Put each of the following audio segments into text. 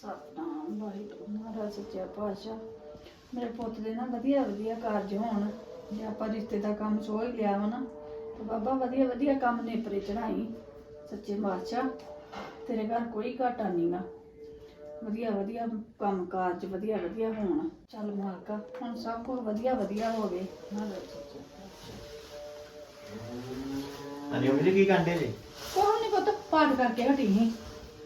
ਸਤਨਾਮ ਵਾਹਿਗੁਰੂ ਮਹਾਰਾਜ ਸੱਚਾ ਪਾਤਸ਼ਾਹ। ਮੇਰੇ ਪੁੱਤ ਦੇ ਨਾ ਵਧੀਆ ਵਧੀਆ ਕਾਰਜ ਹੋਣ। ਜੇ ਆਪਾਂ ਰਿਸ਼ਤੇ ਦਾ ਕੰਮ ਸੋਚ ਲਿਆ ਵਾ ਨਾ ਤੇ ਬਾਬਾ ਵਧੀਆ ਵਧੀਆ ਕੰਮ ਨੇਪਰੇ ਚੜਾਈ ਸੱਚੇ ਪਾਤਸ਼ਾਹ ਤੇਰੇ ਘਰ ਕੋਈ ਘਾਟਾ ਨਹੀਂਗਾ ਵਧੀਆ ਵਧੀਆ ਕੰਮ ਕਾਰਜ ਵਧੀਆ ਵਧੀਆ ਹੋਣ। ਚੱਲ ਮਾਲਕਾ ਹੁਣ ਸਭ ਕੁਝ ਵਧੀਆ ਵਧੀਆ ਹੋਵੇ ਮਹਾਰਾਜ ਸੱਚਾ ਪਾਤਸ਼ਾਹ। ਉਹ ਜੀ ਕੀ ਕੰਡੇ ਜੀ? ਕੋਹ ਨਹੀਂ ਪਤਾ ਪਾਠ ਕਰਕੇ ਹਟੀ ਸੀ।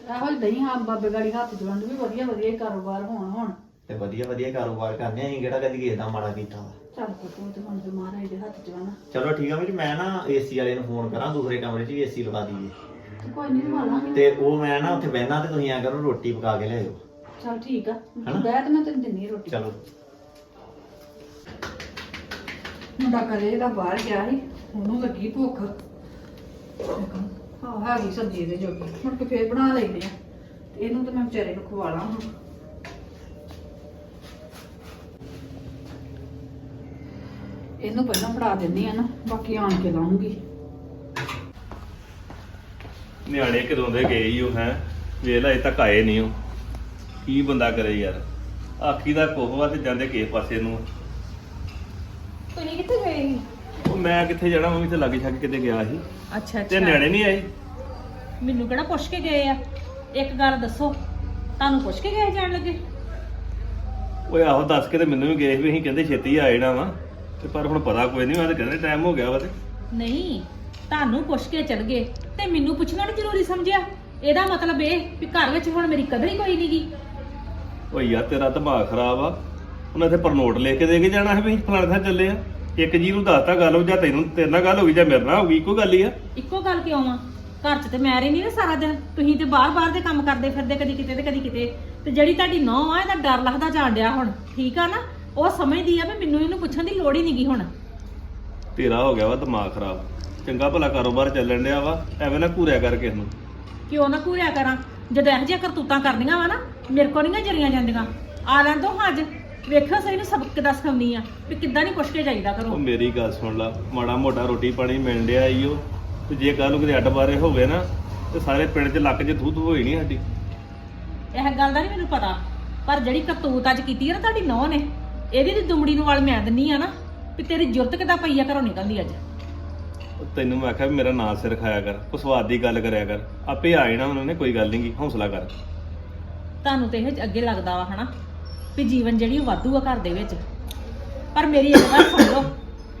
ਰਾਹੁਲ ਦਹੀਂ ਹਾਂ ਬਾਬੇ ਗਾੜੀ ਹੱਥ ਜਵੰਡ ਵੀ ਵਧੀਆ ਵਧੀਆ ਹੀ ਕਾਰੋਬਾਰ ਹੋਣ ਹੁਣ। ਤੇ ਵਧੀਆ ਵਧੀਆ ਕਾਰੋਬਾਰ ਕਰਨੇ ਅਸੀਂ ਕਿਹੜਾ ਕਦੀ ਕਿਸੇ ਦਾ ਮਾੜਾ ਕੀਤਾ ਵਾ। ਚੱਲ ਪੁੱਤੋ ਤੇ ਹੁਣ ਤੇ ਮਹਾਰਾਜ ਦੇ ਹੱਥ ਜਵਨ ਚਲੋ ਠੀਕ ਆ ਵੀਰ ਮੈਂ ਨਾ ਏਸੀ ਵਾਲੇ ਨੂੰ ਫੋਨ ਕਰਾਂ ਦੂਸਰੇ ਕਮਰੇ 'ਚ ਵੀ ਏਸੀ ਲਗਾ ਦਈਏ। ਤੇ ਕੋਈ ਨਹੀਂ ਲਵਾਲਾਂਗੇ ਤੇ ਉਹ ਮੈਂ ਨਾ ਉੱਥੇ ਬਹਿਣਾ ਤੇ ਤੁਸੀਂ ਆ ਕਰੋ ਰੋਟੀ ਪਕਾ ਕੇ ਲਿਆਇਓ ਚੱਲ ਠੀਕ ਆ ਹਨਾ? ਬੈਠ ਮੈਂ ਤੈਨੂੰ ਦਿੰਨੀ ਰੋਟੀ। ਚਲੋ। ਮੁੰਡਾ ਕਰੇ ਦਾ ਬਾਹਰ ਗਿਆ ਸੀ ਉਹਨੂੰ ਲੱਗੀ ਭੁੱਖ। ਹਾਂ ਹੈਗੀ ਸਬਜ਼ੀ ਦੇ ਜੋਗੀ ਮੁੜ ਕੇ ਫੇਰ ਬਣਾ ਲੈਨੇ ਆ। ਤੇ ਇਹਨੂੰ ਤਾਂ ਮੈਂ ਵਿਚਾਰੇ ਨੂੰ ਖਵਾ ਲਾਂ ਹੁਣ। ਇਹਨੂੰ ਪਹਿਲਾਂ ਫੜਾ ਦਿੰਨੀ ਆ ਨਾ ਬਾਕੀ ਆਣ ਕੇ ਲਾਉਂਗੀ। ਨਿਆਣੇ ਕਦੋਂ ਦੇ ਗਏ ਹੀ ਉਹ ਹੈ? ਵੇਖ ਲੈ ਅਜੇ ਤੱਕ ਆਏ ਨਹੀਂ ਉਹ ਕੀ ਬੰਦਾ ਕਰੇ ਯਾਰ? ਆਖੀ ਦਾ ਕੋਹਵਾ ਤੇ ਜਾਂਦੇ ਕਿਸੇ ਪਾਸੇ ਨੂੰ। ਤੁਸੀਂ ਕਿੱਥੇ ਗਏ ਸੀ? ਉਹ ਮੈਂ ਕਿੱਥੇ ਜਾਣਾ ਮੈਂ ਤੇ ਲੱਗ ਛੱਕ ਕਿਤੇ ਗਿਆ ਸੀ। ਅੱਛਾ ਤੇ ਨਿਆਣੇ ਨਹੀਂ ਆਏ। ਮੈਨੂੰ ਕਿਹੜਾ ਪੁੱਛ ਕੇ ਗਏ ਆ? ਇੱਕ ਗੱਲ ਦੱਸੋ ਤੁਹਾਨੂੰ ਪੁੱਛ ਕੇ ਗਏ ਜਾਣ ਲੱਗੇ? ਓਏ ਆਹੋ ਦੱਸ ਕੇ ਤੇ ਮੈਨੂੰ ਵੀ ਗਏ ਸੀ ਵੀ ਅਸੀਂ ਕਹਿੰਦੇ ਛੇਤੀ ਆ ਜਾਣਾ ਵਾ। ਤੇ ਪਰ ਹੁਣ ਪਤਾ ਕੋਈ ਨਹੀਂ ਮੈਂ ਤਾਂ ਕਹਿੰਦੇ ਟਾਈਮ ਹੋ ਗਿਆ ਵਾ ਤੇ। ਨਹੀਂ ਤੁਹਾਨੂੰ ਪੁੱਛ ਕੇ ਚੜ ਗਏ ਤੇ ਮੈਨੂੰ ਪੁੱਛਣਾ ਨਹੀਂ ਜ਼ਰੂਰੀ ਸਮਝਿਆ। ਇਹਦਾ ਮਤਲਬ ਇਹ ਵੀ ਘਰ ਵਿੱਚ ਹੁਣ ਮੇਰੀ ਕਦਰ ਹੀ ਕੋਈ ਨਹੀਂਗੀ ਓਏ ਯਾਰ ਤੇਰਾ ਦਿਮਾਗ ਖਰਾਬ ਆ। ਉਹਨਾਂ ਇੱਥੇ ਪਰਨੋਟ ਲੈ ਕੇ ਦੇ ਕੇ ਜਾਣਾ ਹੈ ਵੀ ਅਸੀਂ ਫਲਾਣੇ ਥਾਂ ਚੱਲੇ ਆ। ਇੱਕ ਜੀ ਨੂੰ ਦੱਸਤਾ ਗੱਲ ਹੋ ਜਾਂ ਤੈਨੂੰ ਤੇਰੇ ਨਾਲ ਗੱਲ ਹੋ ਗਈ ਜਾਂ ਮੇਰੇ ਨਾਲ ਹੋ ਗਈ ਇੱਕੋ ਗੱਲ ਹੀ ਆ। ਇੱਕੋ ਗੱਲ ਕਿਉਂ ਆ? ਘਰ 'ਚ ਤੇ ਮੈਂ ਰਹੀ ਨਹੀਂ ਨਾ ਸਾਰਾ ਦਿਨ। ਤੁਸੀਂ ਤੇ ਬਾਹਰ-ਬਾਹਰ ਦੇ ਕੰਮ ਕਰਦੇ ਫਿਰਦੇ ਕਦੀ ਕਿਤੇ ਤੇ ਕਦੀ ਕਿਤੇ। ਤੇ ਜਿਹੜੀ ਤੁਹਾਡੀ ਨੌਂ ਆ ਇਹਦਾ ਡਰ ਲੱਗਦਾ ਜਾਣ ਡਿਆ ਹੁਣ। ਠੀਕ ਆ ਨਾ? ਉਹ ਸਮਝਦੀ ਆ ਵੀ ਮੈਨੂੰ ਇਹਨੂੰ ਪੁੱਛਣ ਦੀ ਲੋੜ ਹੀ ਨਹੀਂਗੀ ਹੁਣ। ਤੇਰਾ ਹੋ ਗਿਆ ਵਾ ਦਿਮਾਗ ਖਰਾਬ। ਚੰਗਾ ਭਲਾ ਕਾਰੋਬਾਰ ਚੱਲਣ ਡਿਆ ਵਾ ਐਵੇਂ ਨਾ ਘੂਰਿਆ ਕਰ ਕਿਸੇ ਨੂੰ। ਕਿਉਂ ਨਾ ਘੂਰਿਆ ਕਰਾਂ? ਜਦੋਂ ਇਹੋ ਜਿਹੀਆਂ ਕਰਤੂਤਾਂ ਕਰਨੀਆਂ ਵਾ ਨਾ ਮੇਰੇ ਕੋਲ ਨਹੀਂ ਜਰੀਆਂ ਜਾਂਦੀਆਂ। ਆ ਲੈਣ ਦੋ ਅੱਜ ਵੇਖੋ ਸਹੀ ਨੂੰ ਸਬਕ ਕਿੱਦਾਂ ਸਿਖਾਉਣੀ ਆ ਵੀ ਕਿੱਦਾਂ ਨਹੀਂ ਪੁੱਛ ਕੇ ਜਾਈਦਾ ਉਹ ਕਰੋ ਮੇਰੀ ਗੱਲ ਸੁਣ ਲਾ ਮਾੜਾ ਮੋਟਾ ਰੋਟੀ ਪਾਣੀ ਮਿਲ ਡਿਆ ਈ ਓ ਤੇ ਜੇ ਕੱਲ ਨੂੰ ਕਿਤੇ ਅੱਡ ਬਾਰੇ ਹੋ ਗਏ ਨਾ ਤੇ ਸਾਰੇ ਪਿੰਡ 'ਚ ਲੱਕ 'ਚ ਥੂ ਥੂ ਹੋਈ ਨਹੀਂ ਸਾਡੀ। ਇਹ ਗੱਲ ਦਾ ਨਹੀਂ ਮੈਨੂੰ ਪਤਾ ਪਰ ਜਿਹੜੀ ਕਰਤੂਤ ਅੱਜ ਕੀਤੀ ਆ ਨਾ ਤੁਹਾਡੀ ਨੌਂ ਨੇ ਇਹਦੀ ਤੇ ਦੁਮੜੀ ਨੂੰ ਵਾਲ ਮੈਂ ਦਿੰਨੀ ਆ ਨਾ ਵੀ ਤੇਰੀ ਜੁਰਤ ਕਿੱਦਾਂ ਪਈ ਆ ਘਰੋਂ ਨਿਕਲਦੀ ਅੱਜ। ਉਹ ਤੈਨੂੰ ਮੈਂ ਆਖਿਆ ਵੀ ਮੇਰਾ ਨਾਂ ਸਿਰ ਖਾਇਆ ਕਰ ਉਹ ਸਵਾਦ ਦੀ ਗੱਲ ਕਰਿਆ ਕਰ ਆਪੇ ਆ ਜਾਣਾ ਉਹਨਾਂ ਨੇ ਕੋਈ ਗੱਲ ਨਹੀਂ ਹੌਸਲਾ ਕਰ। ਤੁਹਾਨੂੰ ਤੇ ਇਹ ਅੱਗੇ ਲੱਗਦਾ ਵਾ ਹਨਾ? ਵੀ ਜੀਵਨ ਜਿਹੜੀ ਉਹ ਵਾਧੂ ਆ ਘਰ ਦੇ ਵਿੱਚ। ਪਰ ਮੇਰੀ ਇੱਕ ਗੱਲ ਸੁਣ ਲਓ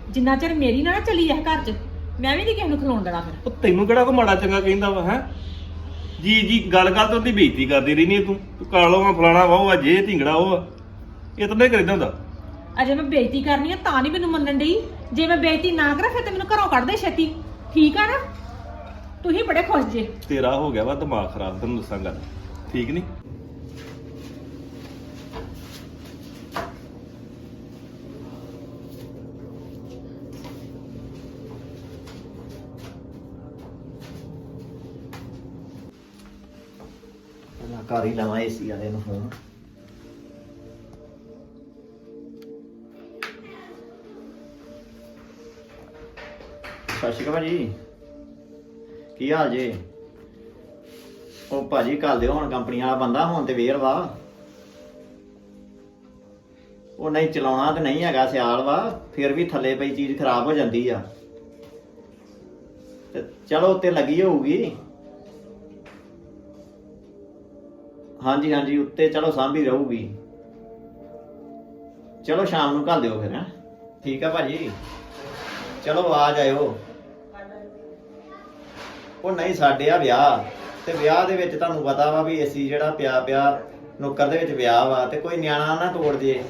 ਜਿੰਨਾ ਚਿਰ ਮੇਰੀ ਨਾ ਨਾ ਚੱਲੀ ਇਹ ਘਰ 'ਚ ਮੈਂ ਵੀ ਨਹੀਂ ਕਿਸੇ ਨੂੰ ਖਲੋਣ ਦੇਣਾ ਫਿਰ। ਉਹ ਤੈਨੂੰ ਕਿਹੜਾ ਕੋ ਮਾੜਾ ਚੰਗਾ ਕਹਿੰਦਾ ਵਾ ਹੈ? ਜੀ ਜੀ ਗੱਲ ਗੱਲ ਤੋਂ ਉਹਦੀ ਬੇਇੱਜ਼ਤੀ ਕਰਦੀ ਰਹਿਨੀ ਤੂੰ। ਤੂੰ ਕਾਲੋ ਆ ਫਲਾਣਾ ਵਾ ਉਹ ਆ ਜੇ ਢਿੰਗੜਾ ਉਹ ਆ। ਇਹ ਤਾਂ ਨਹੀਂ ਕਰੀਦਾ ਹੁੰਦਾ। ਅਜੇ ਮੈਂ ਬੇਇੱਜ਼ਤੀ ਕਰਨੀ ਆ ਤਾਂ ਨਹੀਂ ਮੈਨੂੰ ਮੰਨਣ ਡਈ। ਜੇ ਮੈਂ ਬੇਇੱਜ਼ਤੀ ਨਾ ਕਰਾਂ ਫਿਰ ਤੇ ਮੈਨੂੰ ਘਰੋਂ ਕੱਢ ਦੇ ਛੇਤੀ। ਠੀਕ ਆ ਨਾ? ਤੁਸੀਂ ਬੜੇ ਖੁਸ਼ ਜੇ। ਤੇਰਾ ਹੋ ਗਿਆ ਵਾ ਦਿਮਾਗ ਖਰਾਬ ਤੈਨੂੰ ਦੱਸਾਂ ਗੱਲ। ਠੀਕ ਨਹੀਂ ਕਰ ਹੀ ਲਾਵਾਂ ਏਸੀ ਵਾਲੇ ਨੂੰ ਫੋਨ। ਸਤਿ ਸ਼੍ਰੀ ਅਕਾਲ ਭਾਜੀ। ਕੀ ਹਾਲ ਜੇ? ਉਹ ਭਾਜੀ ਕੱਲ ਦਿਓ ਹੁਣ ਕੰਪਨੀ ਵਾਲਾ ਬੰਦਾ, ਹੁਣ ਤੇ ਵੇਰ ਵਾ। ਉਹ ਨਹੀਂ ਚਲਾਉਣਾ ਤੇ ਨਹੀਂ ਹੈਗਾ ਸਿਆਲ ਵਾ, ਫਿਰ ਵੀ ਥੱਲੇ ਪਈ ਚੀਜ਼ ਖਰਾਬ ਹੋ ਜਾਂਦੀ ਆ। ਤੇ ਚਲੋ ਉੱਤੇ ਲੱਗੀ ਹੋਊਗੀ। ਹਾਂਜੀ ਹਾਂਜੀ, ਉੱਤੇ ਚਲੋ ਸਾਂਭੀ ਰਹੂਗੀ। ਚਲੋ ਸ਼ਾਮ ਨੂੰ ਘੱਲ ਦਿਓ ਫਿਰ, ਹੈਂ। ਠੀਕ ਆ ਭਾਜੀ। ਚਲੋ ਆ ਜਾਇਓ। ਉਹ ਨਹੀਂ, ਸਾਡੇ ਆ ਵਿਆਹ। ਤੇ ਵਿਆਹ ਦੇ ਵਿੱਚ ਤੁਹਾਨੂੰ ਪਤਾ ਵਾ ਵੀ ਏਸੀ ਜਿਹੜਾ ਪਿਆ ਪਿਆ ਨੁੱਕਰ ਦੇ ਵਿੱਚ ਵਿਆਹ ਵਾ ਤੇ ਕੋਈ ਨਿਆਣਾ ਨਾ ਤੋੜ ਜੇ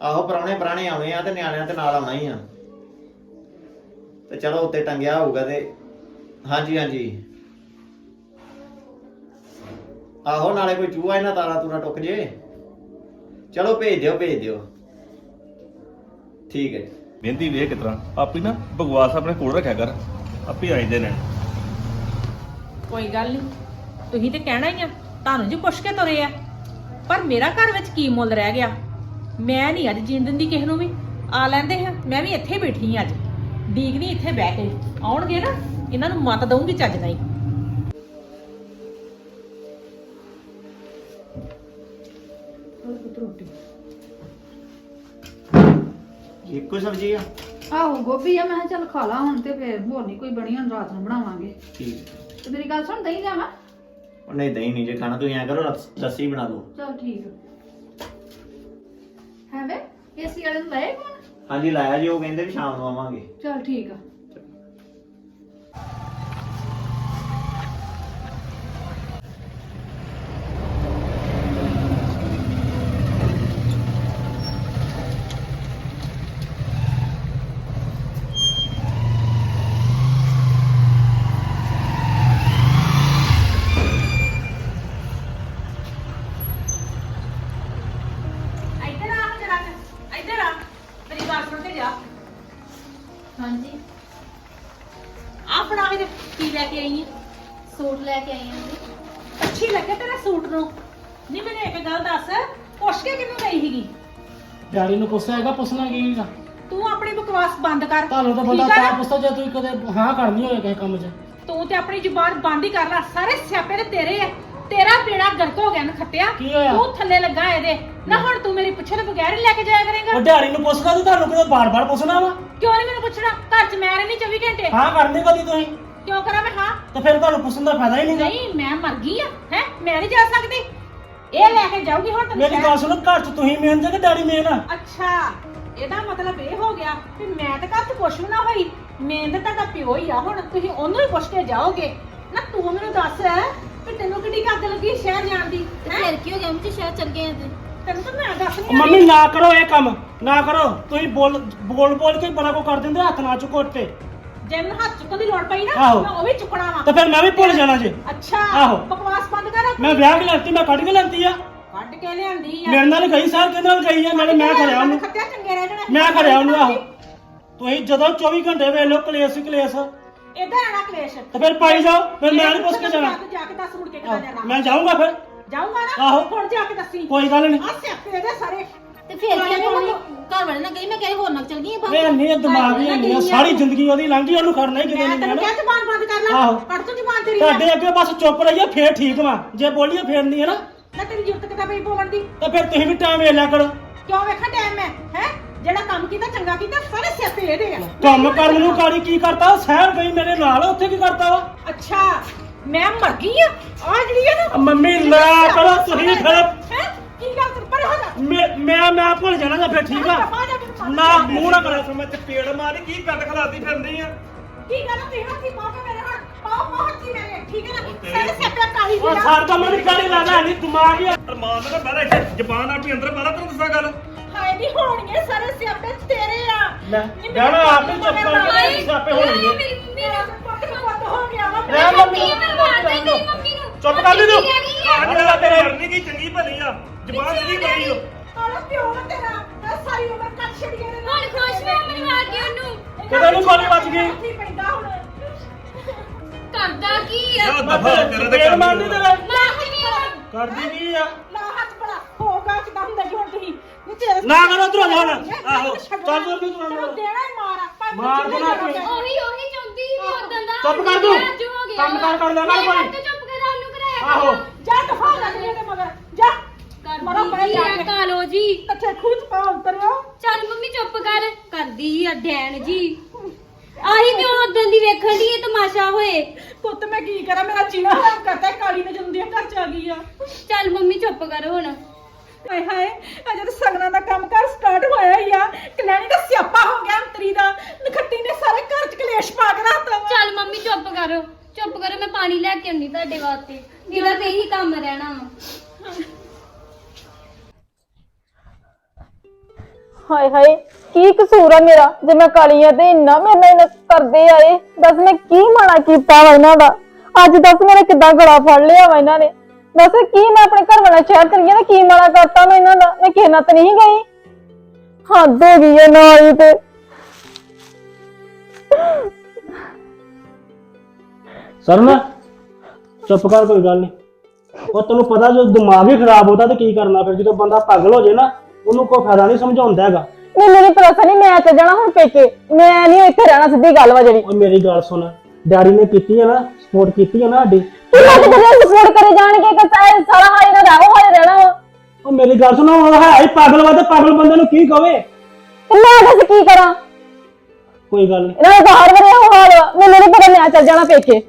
ਆਹੋ ਪਰਾਉਣੇ ਪਰਾਣੇ ਆਉਣੇ ਆ ਤੇ ਨਿਆਣਿਆਂ ਤੇ ਨਾਲ ਆਉਣਾ ਹੀ ਆ। ਤੇ ਚਲੋ ਉੱਤੇ ਟੰਗਿਆ ਹੋਊਗਾ ਤੇ ਹਾਂਜੀ ਹਾਂਜੀ। ਆਹੋ ਨਾਲੇ ਕੋਈ ਚੂਹਾ ਇਹਨਾਂ ਤਾਰਾਂ ਤੂਰਾਂ ਟੁੱਕ ਜੇ। ਚਲੋ ਭੇਜ ਦਿਓ ਭੇਜ ਦਿਓ। ਠੀਕ ਹੈ ਜੀ। ਮਹਿੰਦੀ ਵੇਖ ਕਿਤਰਾ। ਆਪੀ ਨਾ ਬਗਵਾਸ ਆਪਣੇ ਕੋਲ ਰੱਖਿਆ ਕਰ। ਆਪੇ ਆ ਜਾਂਦੇ ਨੇ ਕੋਈ ਗੱਲ ਨਹੀਂ ਤੁਸੀਂ ਤੇ ਕਹਿਣਾ ਹੀ ਆ ਤੁਹਾਨੂੰ ਜੀ ਪੁੱਛ ਕੇ ਤੁਰੇ ਆ। ਪਰ ਮੇਰਾ ਘਰ ਵਿੱਚ ਕੀ ਮੁੱਲ ਰਹਿ ਗਿਆ? ਮੈਂ ਨਹੀਂ ਅੱਜ ਜੀਣ ਦਿੰਦੀ ਕਿਸੇ ਨੂੰ ਵੀ। ਆ ਲੈਂਦੇ ਹਾਂ ਮੈਂ ਵੀ ਇੱਥੇ ਬੈਠੀ ਹਾਂ ਅੱਜ। ਡੀਕ ਨਹੀਂ ਇੱਥੇ ਬਹਿ ਕੇ। ਆਉਣਗੇ ਨਾ ਇਹਨਾਂ ਨੂੰ ਮਤ ਦਊਂਗੀ ਚੱਜ ਨਹੀਂ ਪੁੱਤ ਰੋਟੀ। ਇੱਕੋ ਸਬਜ਼ੀ ਆ? ਆਹੋ ਗੋਭੀ ਆ। ਮੈਂ ਕਿਹਾ ਚੱਲ ਖਾ ਲਾ ਹੁਣ ਤੇ ਫੇਰ ਹੋਰ ਨਹੀਂ ਕੋਈ ਬਣੀ ਹੁਣ ਰਾਤ ਨੂੰ ਬਣਾਵਾਂਗੇ। ਠੀਕ। ਤੇ ਮੇਰੀ ਗੱਲ ਸੁਣ ਦਹੀਂ ਲਿਆਵਾਂ? ਉਹ ਨਹੀਂ ਦਹੀਂ ਨਹੀਂ ਜੇ ਖਾਣਾ ਤੁਸੀਂ ਐਂ ਕਰੋ ਲੱਸ- ਲੱਸੀ ਬਣਾ ਦਿਓ ਚਲ ਠੀਕ ਹੈ ਵੇ ਏਸੀ ਵਾਲੇ ਨੂੰ ਲਏ ਕੋਣ ਹਾਂਜੀ ਲਾਇਆ ਜੀ ਉਹ ਕਹਿੰਦੇ ਵੀ ਸ਼ਾਮ ਨੂੰ ਆਵਾਂਗੇ। ਚਲ ਠੀਕ ਆ। ਪੁੱਛਿਆ ਹੈਗਾ ਪੁੱਛਣਾ ਕੀ ਹੈਗਾ? ਤੂੰ ਆਪਣੀ ਬਕਵਾਸ ਬੰਦ ਕਰ। ਤੁਹਾਨੂੰ ਤਾਂ ਬੰਦਾ ਠੀਕ ਆ ਨਾ? ਤਾਂ ਪੁੱਛਦਾ ਜੇ ਤੁਸੀਂ ਕਦੇ ਹਾਂ ਕਰਨੀ ਹੋਵੇ ਕਿਸੇ ਕੰਮ 'ਚ। ਤੂੰ ਤੇ ਆਪਣੀ ਜ਼ੁਬਾਨ ਬੰਦ ਹੀ ਕਰ ਲੈ ਸਾਰੇ ਸਿਆਪੇ ਤੇ ਤੇਰੇ ਆ। ਤੇਰਾ ਬੇੜਾ ਗਰਕ ਹੋ ਗਿਆ ਨਾ ਖੱਤਿਆ ਕੀ ਹੋਇਆ? ਤੂੰ ਥੱਲੇ ਲੱਗਾ ਇਹਦੇ। ਨਾ ਹੁਣ ਤੂੰ ਮੇਰੀ ਪੁੱਛੇ ਤੋਂ ਬਗੈਰ ਹੀ ਲੈ ਕੇ ਜਾਇਆ ਕਰੇਗਾ। ਉਹ ਡੈਡੀ ਨੂੰ ਪੁੱਛਦਾ ਤੂੰ ਤੁਹਾਨੂੰ ਕਿਉਂ ਬਾਰ-ਬਾਰ ਪੁੱਛਣਾ ਵਾ? ਕਿਉਂ ਨਹੀਂ ਮੈਨੂੰ ਪੁੱਛਣਾ? ਘਰ 'ਚ ਮੈਂ ਰਹਿਣੀ 24 ਘੰਟੇ। ਹਾਂ ਕਰਨੀ ਕਦੀ ਤੁਸੀਂ? ਕਿਉਂ ਕਰਾਂ ਮੈਂ? ਹਾਂ। ਤੇ ਫਿਰ ਤੁਹਾਨੂੰ ਪੁੱਛਣ ਦਾ ਫਾਇਦਾ ਹੀ ਨਹੀਂ ਨਹੀਂ ਮੈਂ ਮਰ ਗਈ ਆ ਹੈ? ਮੈਂ ਨਹੀਂ ਜਾ ਸਕਦੀ। ਇਹ ਲੈ ਕੇ ਜਾਊਗੀ ਹੁਣ ਤੈਨੂੰ ਮੇਰੀ ਸ਼ਹਿਰ। ਗੱਲ ਸੁਣੋ ਘਰ 'ਚ ਤੁਸੀਂ ਮੇਨ ਜੇ ਕਿ ਡੈਡੀ ਮੇਨ ਆ? ਅੱਛਾ ਇਹਦਾ ਮਤਲਬ ਇਹ ਹੋ ਗਿਆ ਕਿ ਮੈਂ ਤਾਂ ਘਰ 'ਚ ਕੁਛ ਵੀ ਨਾ ਹੋਈ। ਮੇਨ ਤਾਂ ਤੁਹਾਡਾ ਪਿਓ ਹੀ ਆ ਹੁਣ ਤੁਸੀਂ ਉਹਨੂੰ ਹੀ ਪੁੱਛ ਕੇ ਜਾਓਗੇ। ਨਾ ਤੂੰ ਮੈਨੂੰ ਦੱਸ ਕਿ ਤੈਨੂੰ ਕਿੱਡੀ ਕੁ ਅੱਗ ਲੱਗੀ ਸ਼ਹਿਰ ਜਾਣ ਦੀ ਤੇ ਹੈਂ? ਫਿਰ ਕੀ ਹੋ ਗਿਆ? ਮੰਮੀ ਸ਼ਾਇਦ ਚੱਲ ਗਏ ਆ ਤੇ। ਤੈਨੂੰ ਤਾਂ ਮੈਂ ਦੱਸ ਉਹ ਨਹੀਂ ਮੰਮੀ ਨਾ ਕਰੋ ਇਹ ਕੰਮ ਨਾ ਕਰੋ। ਤੁਸੀਂ ਬੋਲ ਬੋਲ ਬੋਲ ਕੇ ਬੜਾ ਕੋ ਕਰ ਦਿੰਦੇ ਹੱਥ ਨਾ ਚੁੱਕੋ ਉੱਤੇ। ਜੇ ਮੈਨੂੰ ਹੱਥ ਚੁੱਕਣ ਦੀ ਲੋੜ ਪਈ ਨਾ ਆਹੋ। ਮੈਂ ਉਹ ਵੀ ਚੁੱਕਣਾ ਵਾ। ਤੇ ਫਿਰ ਮੈਂ ਵੀ ਭੁੱਲ ਜਾਣਾ ਜੇ। ਅੱਛਾ ਆਹੋ। ਕਰ ਮੈਂ ਵਿਆਹ ਕੇ ਲੈਂਤੀ ਮੈਂ ਕੱਢ ਕੇ ਲੈਂਤੀ ਆ। ਕੱਢ ਕੇ ਲਿਆਂਦੀ ਆ। ਮੇਰੇ ਨਾਲ ਗਈ ਸਾਰ ਕਿਹਦੇ ਨਾਲ ਗਈ ਆ? ਨਾਲੇ ਮੈਂ ਖੜਿਆ ਉਹਨੂੰ। ਖੱਤਿਆ ਚੰਗੇ ਰਹਿ ਜਾਣਾ। ਮੈਂ ਖੜਿਆ ਉਹਨੂੰ ਆਹੋ। ਤੁਸੀਂ ਜਦੋਂ 24 ਘੰਟੇ ਵੇਖ ਲਓ ਕਲੇਸ਼ ਹੀ ਕਲੇਸ਼। ਇਧਰ ਆਣਾ ਕਲੇਸ਼। ਤੇ ਫਿਰ ਪਾਈ ਜਾਓ ਫਿਰ ਮੈਂ ਨਹੀਂ ਪੁੱਛ ਕੇ ਜਾਣਾ। ਤੂੰ ਜਾ ਕੇ ਦੱਸ ਮੁੜ ਕੇ ਕਿੱਦਾਂ ਜਾਣਾ। ਮੈਂ ਜਾਊਂਗਾ ਫਿਰ। ਜਾਊਂਗਾ ਨਾ ਆਹੋ। ਹੁਣ ਜਾ ਕੇ ਦੱਸੀ। ਕੋਈ ਗੱਲ ਨਹੀਂ ਆ ਸਿਆਪੇ ਦੇ ਸਾਰੇ। ਤੇ ਫਿਰ ਕੀ ਮੈਂ ਘਰ ਵਾਲੇ ਨਾਲ ਗਈ ਮੈਂ ਕਹੀ ਹੋਰ ਨਾਲ ਚੱਲ ਗਈ ਆ ਬਾਹਰ। ਇਹ ਨਹੀਂ ਦਿਮਾਗ ਹੀ ਨਹੀਂ ਸਾਰੀ ਜ਼ਿੰਦਗੀ ਉਹਦੀ ਲੰਘ ਗਈ ਉਹਨੂੰ ਖੜਨਾ ਹੀ ਕਿਤੇ ਮੈਂ ਨਹੀਂ ਤੈਨੂੰ ਕਿਹਾ ਨਾ ਜ਼ਬਾਨ ਬੰਦ ਕਰ ਲੈ ਆਹੋ। ਕੱਢ ਤੂੰ ਜ਼ਬਾਨ ਤੇਰੀ ਤੁਹਾਡੇ ਅੱਗੇ ਬਸ ਚੁੱਪ ਰਹੀਏ ਫੇਰ ਠੀਕ ਵਾ। ਜੇ ਬੋਲੀਏ ਫੇਰ ਨਹੀਂ ਹੈ ਨਾ ਨਾ ਤੇਰੀ ਜ਼ਰੂਰਤ ਕਿਤਾ ਪਈ ਬੋਲਣ ਦੀ। ਤੇ ਫਿਰ ਤੁਸੀਂ ਵੀ ਟਾਈਮ ਵੇਖ ਲਿਆ ਕਰੋ। ਕਿਉਂ ਵੇਖਾ ਟਾਈਮ ਹੈ ਹੈ? ਜਿਹੜਾ ਕੰਮ ਕੀਤਾ ਚੰਗਾ ਕੀਤਾ ਸਾਰੇ ਸਿਆਪੇ ਇਹਦੇ ਆ। ਕੰਮ ਕਰਨ ਨੂੰ ਕਾੜੀ ਕੀ ਕਰਤਾ? ਉਹ ਸ਼ਹਿਰ ਗਈ ਮੇਰੇ ਨਾਲ ਉੱਥੇ ਕੀ ਕਰਤਾ ਵਾ ਅੱਛਾ ਮੈਂ ਮਰ ਗਈ ਆ? ਆ ਜਿਹੜੀ ਆ ਨਾ ਮੰਮੀ ਨਾ ਕਰੋ ਤੁਸੀਂ ਫਿਰ। ਮੈਂ ਮੈਂ ਮੈਂ ਭੁੱਲ ਜਾਣਾ ਜਾਂ ਫਿਰ ਠੀਕ ਆ। ਆ ਮਰ ਨਾ ਮੂੰਹ ਨਾ ਕਰੋ ਮੈਂ ਚਪੇੜ ਮਾਰੀ ਕੀ ਕੱਟ ਖਲਾਤੀ ਫਿਰਦੀ ਆ? ਕੀ ਗੱਲ ਤੇ ਹੱਥੀ ਪਾਓ ਕੇ ਮੇਰੇ ਹੱਥ ਪਾਓ ਪਾਓ ਹੱਥੀ ਮੇਰੇ ਠੀਕ ਹੈ ਨਾ? ਸਾਰੇ ਸਿਆਪੇ ਕਾਲੀ ਉਹ ਸਾਰ ਤਾਂ ਮੈਨੂੰ ਕਾੜੀ ਲਾਣਾ ਨਹੀਂ ਦਿਮਾਗ ਹੀ ਆ। ਅਰਮਾਨ ਦਾ ਬਾਹਰ ਇੱਥੇ ਜ਼ਬਾਨ ਆਪਣੀ ਅੰਦਰ ਬਾਹਰ ਤੈਨੂੰ ਦੱਸਾਂ ਗੱਲ? ਹਾਏ ਨਹੀਂ ਹੋਣਗੇ ਸਾਰੇ ਸਿਆਪੇ ਤੇਰੇ ਆ। ਲੈ ਨਹੀਂ, ਜਾਣਾ ਮੈਨੂੰ ਆਪ ਹੀ ਚੁੱਪ ਕਰਕੇ ਹਾਏ, ਤੇਰੇ ਸਿਆਪੇ ਹੋਣਗੇ। ਮੇਰੀ ਮੇਰਾ ਪੁੱਤ ਪੁੱਤ ਹੋ ਗਿਆ ਵਾ। ਲੈ ਮੰਮੀ ਚੁੱਪ ਕਰ ਲਈ ਤੂੰ ਅੱਜ ਦਾ ਤੇਰੇ ਮਰਨੀ ਕੀ ਚੰਗੀ ਭਲੀ ਆ? ਜ਼ਬਾਨ ਦੀ ਬਣੀ ਓ ਆਲਾ ਪਿਓ ਨਾ ਤੇਰਾ ਤੇ ਸਾਰੀ ਉਮਰ ਕੱਟ ਛੱਡ ਗਿਆ ਨੇ ਹੁਣ ਖੁਸ਼ ਮੈਂ ਮਰਵਾ ਕੇ ਉਹਨੂੰ। ਕਿਤੇ ਨੂੰ ਗੋਲੀ ਵੱਜ ਗਈ? ਹੱਥੀ ਪੈਂਦਾ ਹੁਣ। ਕਰਦਾ ਕੀ ਆ? ਜਾ ਦਫਾ ਤੇਰੇ ਤੇ ਚਪੇੜ ਮਾਰਨੀ ਕੰਮ ਤੇਰੇ। ਮਾਂ ਨਹੀਂ ਆ। ਕਰਦੀ ਕੀ ਆ? ਲਾ ਹੱਥ ਬੜਾ ਹੋਗਾ ਕਿਦਾਂ ਹੁੰਦਾ ਜੀ ਹੁਣ ਤੁਸੀਂ। ਨਹੀਂ ਤੇਰੇ ਨਾ ਕਰੋ ਤੂੰ ਹੁਣ ਆਹੋ। ਚੱਲ ਤੂੰ ਤੂੰ ਤੈਨੂੰ ਦੇਣਾ ਹੀ ਮਾਰ ਆ। ਭਾਵੇਂ ਮਾਰ ਜਿੰਨੇ ਦੇਣਾ ਤੂੰ। ਪਏ। ਉਹੀ ਉਹੀ ਚਾਹੁੰਦੀ ਸੀ ਉਦੋਂ ਦਾ। ਚੁੱਪ ਕਰ ਤੂੰ। ਅੱਜ ਹੋ ਗਿਆ। ਕੰਮ ਕਾਰ ਕਰ ਲਿਆ ਕਰ ਮੇਰੇ ਕੋਈ। ਤੋਂ ਚੁੱਪ ਕਰ ਉਹਨੂੰ ਕਰਾਇਆ ਆਹੋ। ਜਾ ਦਫਾ ਲੱਗ ਇਹਦੇ ਮਗਰ। ਜਾ। ਪੈ ਕਰਦੀ ਜਾ ਆ ਕੇ। ਕਾਲੋ ਜੀ। ਅੱਛਾ ਖੂਚ ਪਾ ਉਤਰਿਓ। ਚੱਲ ਮੰਮੀ ਚੁੱਪ ਕਰ। ਕਰਦੀ ਆ ਡੈਣ ਜੀ। ਆਹੀ ਤੇ ਉਦੋਂ ਦੀ ਵੇਖਣ ਦੀ ਇਹ ਤਮਾਸ਼ਾ ਹੋਏ? ਪੁੱਤ ਮੈਂ ਕੀ ਕਰਾਂ? ਮੇਰਾ ਜੀਣਾ ਹਰਾਮ ਕਰਤਾ ਕਾਲੀ ਨੇ ਜਦੋਂ ਦੀ ਘਰ ਚ ਆ ਗਈ ਆ। ਚੱਲ ਮੰਮੀ ਚੁੱਪ ਕਰ ਹੁਣ। ਹਾਏ ਹਾਏ ਅਜੇ ਤਾਂ ਸਗਨਾਂ ਦਾ ਕੰਮ ਕਰ ਸਟਾਰਟ ਹੋਇਆ ਹੀ ਆ। ਕਲੈਣੀ ਦਾ ਸਿਆਪਾ ਹੋ ਗਿਆ ਅੰਤਰੀ ਦਾ। ਨਖੱਟੀ ਨੇ ਸਾਰੇ ਘਰ ਚ ਕਲੇਸ਼ ਪਾ ਕੇ ਰੱਖਤਾ ਵਾ। ਚੱਲ ਮੰਮੀ ਚੁੱਪ ਕਰੋ। ਚੁੱਪ ਕਰੋ ਮੈਂ ਪਾਣੀ ਲੈ ਕੇ ਆਉਣੀ ਤੁਹਾਡੇ ਵਾਸਤੇ। ਮੇਰਾ ਤੇ ਇਹੀ ਕੰਮ ਰਹਿਣਾ ਵਾ। ਹਾਏ ਹਾਏ, ਕੀ ਕਸੂਰ ਆ ਮੇਰਾ? ਜੇ ਮੈਂ ਕਾਲੀਆਂ ਤੇ ਇੰਨਾ ਮੇਰੇ ਨਾਲ ਇੰਨਾ ਕਰਦੇ ਆਏ, ਦੱਸ ਮੈਂ ਕੀ ਮਾੜਾ ਕੀਤਾ ਵਾ ਇਹਨਾਂ ਦਾ? ਅੱਜ ਦੱਸ ਮੇਰਾ ਕਿੱਦਾਂ ਗਲਾ ਫੜ ਲਿਆ ਵਾ ਇਹਨਾਂ ਨੇ? ਦੱਸ ਕੀ ਮੈਂ ਆਪਣੇ ਘਰ ਵਾਲਾ ਸ਼ਹਿਰ ਚਲ ਗਿਆ ਨਾ ਕੀ ਮਾੜਾ ਕਰਤਾ ਮੈਂ ਇਹਨਾਂ ਦਾ? ਮੈਂ ਕਿਸੇ ਨਾਲ ਤਾਂ ਨਹੀਂ ਗਈ। ਹੱਦ ਹੋ ਗਈ ਹੈ ਨਾ ਤੇ। ਸਰਨ, ਚੁੱਪ ਕਰ, ਕੋਈ ਗੱਲ ਨਹੀਂ। ਉਹ ਤੈਨੂੰ ਪਤਾ ਜਦੋਂ ਦਿਮਾਗ ਹੀ ਖਰਾਬ ਹੁੰਦਾ ਤੇ ਕੀ ਕਰਨਾ ਫਿਰ? ਜਦੋਂ ਬੰਦਾ ਪਾਗਲ ਹੋ ਜੇ ਨਾ ਉਹਨੂੰ ਕੋਈ ਫਾਇਦਾ ਨਹੀਂ ਸਮਝਾਉਂਦਾ ਹੈਗਾ। ਮੈਨੂੰ ਨਹੀਂ ਪਤਾ ਨਹੀਂ ਮੈਂ ਚੱਲ ਜਾਣਾ ਹੁਣ ਪੇਕੇ। ਮੈਂ ਨਹੀਂ ਇੱਥੇ ਰਹਿਣਾ ਸਿੱਧੀ ਗੱਲ ਵਾ ਜਿਹੜੀ। ਉਹ ਮੇਰੀ ਗੱਲ ਸੁਣ। ਡੈਡੀ ਨੇ ਕੀਤੀ ਹੈ ਨਾ ਸਪੋਰਟ ਕੀਤੀ ਹੈ ਨਾ ਸਾਡੀ। ਤੂੰ ਮੈਂ ਜਦੋਂ ਸਪੋਰਟ ਕਰੇ ਜਾਣਗੇ ਕਿ ਸਾਰੇ ਸਾਰਾ ਹਾਲੇ ਨਾ ਰਹੋ ਹਾਲੇ ਰਹਿਣਾ ਵਾ। ਉਹ ਮੇਰੀ ਗੱਲ ਸੁਣੋ ਉਹ ਹੈ ਹੀ ਪਾਗਲ ਵਾ ਤੇ ਪਾਗਲ ਬੰਦੇ ਨੂੰ ਕੀ ਕਵੇ? ਤੇ ਮੈਂ ਦੱਸ ਕੀ ਕਰਾਂ? ਕੋਈ ਗੱਲ ਨਹੀਂ। ਇਹਨਾਂ ਦਾ ਹਰ ਵਾਰੀ ਹਾਲ ਵਾ। ਮੈਨੂੰ ਨਹੀਂ ਪਤਾ ਮੈਂ ਚੱਲ ਜਾਣਾ ਪੇਕੇ।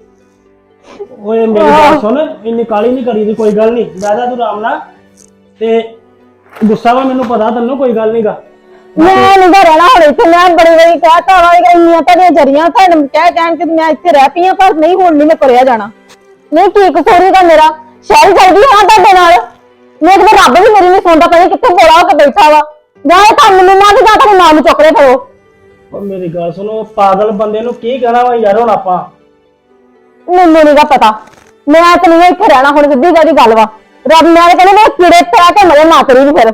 ਓਏ ਮੇਰੀ ਗੱਲ ਸੁਣ ਇੰਨੀ ਕਾਲੀ ਨਹੀਂ ਕਰੀ ਦੀ ਕੋਈ ਗੱਲ ਨਹੀਂ। ਬੈਠਾ ਤੂੰ ਆਰਾਮ ਨਾਲ। ਤੇ ਗੁੱਸਾ ਵਾ ਮੈਨੂੰ ਪਤਾ ਤੈਨੂੰ ਕੋਈ ਗੱਲ ਨਹੀਂਗਾ ਮੈਂ ਨਹੀਂ ਘਰ ਰਹਿਣਾ ਹੁਣ ਇੱਥੇ ਮੈਂ ਬੜੀ ਵਾਰੀ ਕਹਿਤਾ ਵਾ ਕਿ ਇੰਨੀਆਂ ਤੁਹਾਡੀਆਂ ਜਰੀਆਂ ਤੁਹਾਨੂੰ ਕਹਿ ਕਹਿਣ ਕਿ ਮੈਂ ਇੱਥੇ ਰਹਿ ਪਈ ਆਂ ਪਰ ਨਹੀਂ ਹੁਣ ਨਹੀਂ ਮੈਂ ਕਰਿਆ ਜਾਣਾ। ਨਹੀਂ ਕੀ ਕਸੂਰੀ ਦਾ ਮੇਰਾ। ਸ਼ਹਿਰ ਚੱਲ ਗਈ ਹਾਂ ਤੁਹਾਡੇ ਨਾਲ। ਮੈਂ ਤੇ ਰੱਬ ਵੀ ਮੇਰੀ ਨਹੀਂ ਸੁਣਦਾ ਨੀ ਕਿੱਥੇ ਬੋਲਾ ਹੋ ਕੇ ਬੈਠਾ ਵਾ। ਜਾਂ ਇਹ ਤਾਂ ਮੈਨੂੰ ਦੀ ਜਾਂ ਤਾਂ ਨਾਮ ਚੁੱਕ ਰਹੇ ਫਿਰੋ ਉਹ ਮੇਰੀ ਗੱਲ ਸੁਣੋ ਪਾਗਲ ਬੰਦੇ ਨੂੰ ਕੀ ਕਹਿਣਾ ਵਾ ਯਾਰ ਹੁਣ ਆਪਾਂ। ਮੈਨੂੰ ਨੀ ਗਾ ਪਤਾ। ਮੈਂ ਤਾਂ ਨਹੀਂ ਇੱਥੇ ਰਹਿਣਾ ਹੁਣ ਸਿੱਧੀ ਗੱਲ ਗੱਲ ਵਾ। ਰੱਬ ਮੈਂ ਤਾਂ ਕਹਿੰਦੀ ਮੈਂ ਕੀੜੇ ਪੈ ਕੇ ਮਰੇ ਨਾ ਕਰੀ ਫਿਰ।